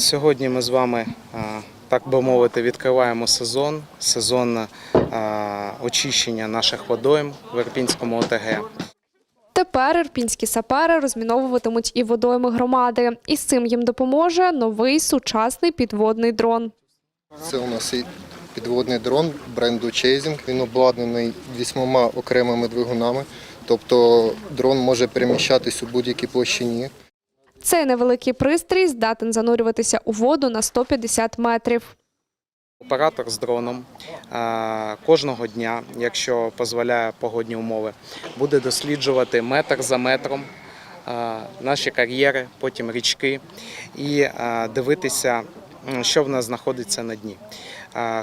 Сьогодні ми з вами, так би мовити, відкриваємо сезон, сезон очищення наших водойм в Ірпінському ОТГ. Тепер ірпінські сапери розміновуватимуть і водойми громади. І з цим їм допоможе новий сучасний підводний дрон. Це у нас і підводний дрон бренду Chasing. Він обладнаний вісьмома окремими двигунами. Тобто дрон може переміщатись у будь-якій площині. Цей невеликий пристрій здатен занурюватися у воду на 150 метрів. Оператор з дроном кожного дня, якщо дозволяє погодні умови, буде досліджувати метр за метром наші кар'єри, потім річки і дивитися, що в нас знаходиться на дні.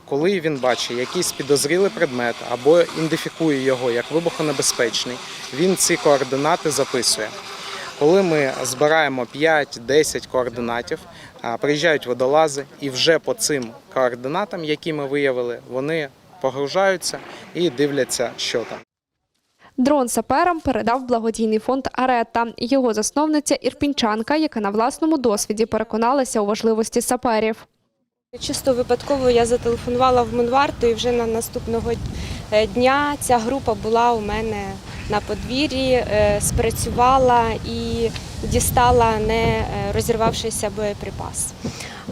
Коли він бачить якийсь підозрілий предмет або ідентифікує його як вибухонебезпечний, він ці координати записує. Коли ми збираємо 5-10 координатів, приїжджають водолази, і вже по цим координатам, які ми виявили, вони погружаються і дивляться, що там. Дрон саперам передав благодійний фонд Арета. Його засновниця ірпінчанка, яка на власному досвіді переконалася у важливості саперів. Чисто випадково я зателефонувала в Монварту і вже на наступного е, дня ця група була у мене на подвір'ї, е, спрацювала і дістала не розірвавшися боєприпас.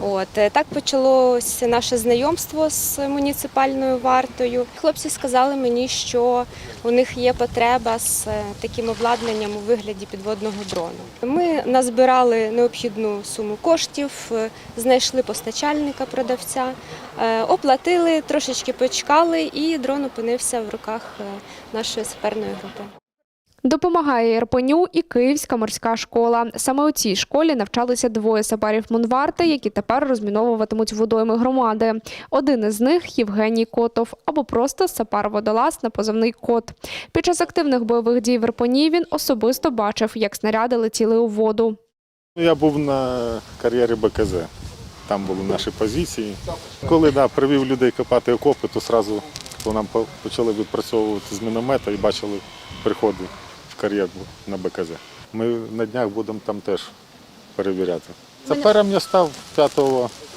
От е, так почалося наше знайомство з муніципальною вартою. Хлопці сказали мені, що у них є потреба з е, таким обладнанням у вигляді підводного дрону. Ми назбирали необхідну суму коштів, е, знайшли постачальника продавця, оплатили, трошечки почекали, і дрон опинився в руках нашої саперної групи. Допомагає Ірпеню і Київська морська школа. Саме у цій школі навчалися двоє сапарів Монварти, які тепер розміновуватимуть водойми громади. Один із них Євгеній Котов або просто сапар-водолаз на позивний кот. Під час активних бойових дій в Ірпені він особисто бачив, як снаряди летіли у воду. Ну, Я був на кар'єрі БКЗ. Там були наші позиції. Коли да, привів людей копати окопи, то одразу нам почали відпрацьовувати з міномета і бачили приходи кар'єр на БКЗ. Ми на днях будемо там теж перевіряти. Сапером я став 5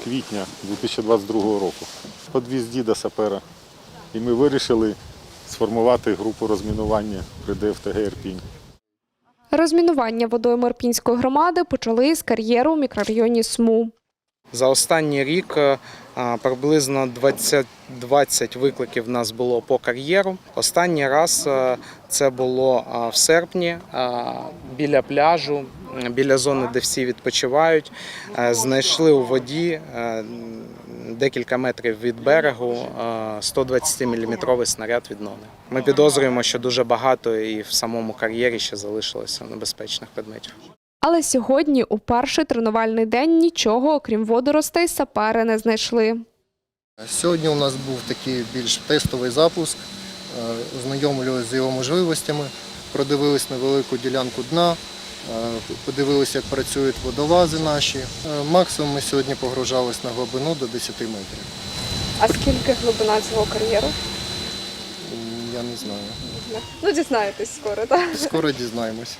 квітня 2022 року. Подвіз діда сапера. І ми вирішили сформувати групу розмінування при ДФТГ Ірпінь. Розмінування водойми Ірпінської громади почали з кар'єру у мікрорайоні СМУ. За останній рік е, приблизно 20, 20 викликів в нас було по кар'єру. Останній раз е, це було в серпні біля пляжу, біля зони, де всі відпочивають. Е, Знайшли у воді е, декілька метрів від берегу 120-мм снаряд від ноги. Ми підозрюємо, що дуже багато і в самому кар'єрі ще залишилося небезпечних предметів. Але сьогодні, у перший тренувальний день, нічого, окрім водоростей, сапери не знайшли. Сьогодні у нас був такий більш тестовий запуск. Е, Ознайомлювалися з його можливостями, продивились невелику ділянку дна, е, подивилися, як працюють водолази наші. Е, Максимум ми сьогодні погружались на глибину до 10 метрів. А скільки глибина цього кар'єру? Я не знаю. Ну, дізнаєтесь скоро, так? Скоро дізнаємось.